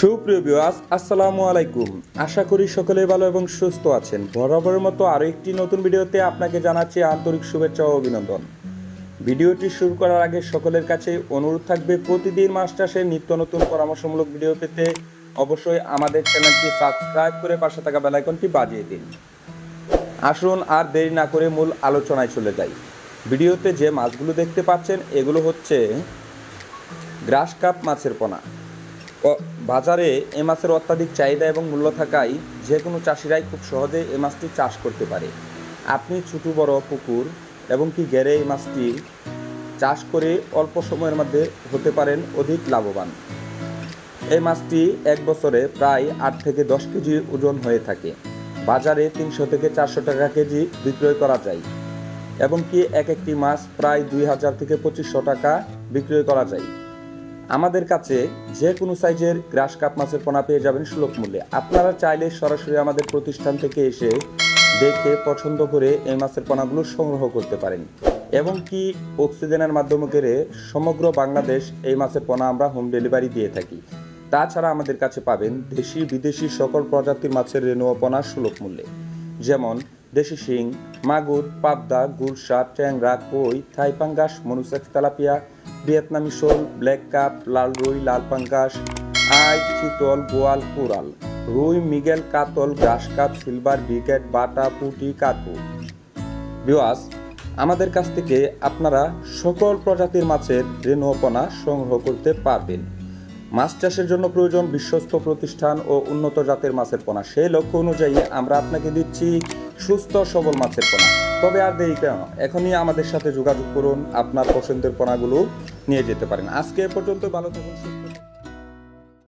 সুপ্রিয় বিওয়াস আসসালামু আলাইকুম। আশা করি সকলে ভালো এবং সুস্থ আছেন। বরাবরের মতো আরও একটি নতুন ভিডিওতে আপনাকে জানাচ্ছি আন্তরিক শুভেচ্ছা ও অভিনন্দন। ভিডিওটি শুরু করার আগে সকলের কাছে অনুরোধ থাকবে, প্রতিদিন মাস চাষের নিত্য নতুন পরামর্শমূলক ভিডিও পেতে অবশ্যই আমাদের চ্যানেলটি সাবস্ক্রাইব করে পাশে থাকা বেলাইকনটি বাজিয়ে দিন। আসুন আর দেরি না করে মূল আলোচনায় চলে যাই। ভিডিওতে যে মাছগুলো দেখতে পাচ্ছেন, এগুলো হচ্ছে গ্রাস কাপ মাছের পোনা। বাজারে এ মাছের অত্যাধিক চাহিদা এবং মূল্য থাকায় যে কোনো চাষিরাই খুব সহজে এ মাছটি চাষ করতে পারে। আপনি ছোট, বড়, পুকুর এবং কি গেরে এই মাছটি চাষ করে অল্প সময়ের মধ্যে হতে পারেন অধিক লাভবান। এই মাছটি এক বছরে প্রায় আট থেকে দশ কেজি ওজন হয়ে থাকে। বাজারে তিনশো থেকে চারশো টাকা কেজি বিক্রয় করা যায়। এবং কি এক একটি মাছ প্রায় দুই হাজার থেকে পঁচিশশো টাকা বিক্রয় করা যায়। আমাদের কাছে যে কোনো সাইজের গ্রাস কাপ মাছের পোনা পেয়ে যাবেন সুলভ মূল্যে। আপনারা চাইলে সরাসরি আমাদের প্রতিষ্ঠান থেকে এসে দেখে পছন্দ করে এই মাছের পোনাগুলো সংগ্রহ করতে পারেন। এবং কি অক্সিজেনের মাধ্যমে করে সমগ্র বাংলাদেশ এই মাছের পোনা আমরা হোম ডেলিভারি দিয়ে থাকি। তাছাড়া আমাদের কাছে পাবেন দেশি বিদেশি সকল প্রজাতির মাছের রেণুয়া পোনা সুলভ মূল্যে। যেমন দেশি শিং, মাগুর, পাবদা গুলশা ট্যাংরা, কই থাইপাঙ্গাস মনুসেক্স, তেলাপিয়া, ভিয়েতনামি শোল, ব্ল্যাক কাপ, লাল রুই, লাল পাঙ্গাস, আই চিতল বোয়াল কুরাল, রুই, মিগেল, কাতল, গ্রাস কাপ, সিলভার, বিকেট, বাটা, পুটি কাকু বিওয়াস আমাদের কাছ থেকে আপনারা সকল প্রজাতির মাছের রেণুপনা সংগ্রহ করতে পারবেন। মাছ চাষের জন্য প্রয়োজন বিশ্বস্ত প্রতিষ্ঠান ও উন্নত জাতের মাছের পোনা। সেই লক্ষ্য অনুযায়ী আমরা আপনাকে দিচ্ছি সুস্থ সবল মাছের পোনা। তবে আর দেরি কেন? এখনই আমাদের সাথে যোগাযোগ করুন, আপনার পছন্দের পোনাগুলো নিয়ে যেতে পারেন। আজকে এ পর্যন্ত ভালো থাকুন, সুস্থ।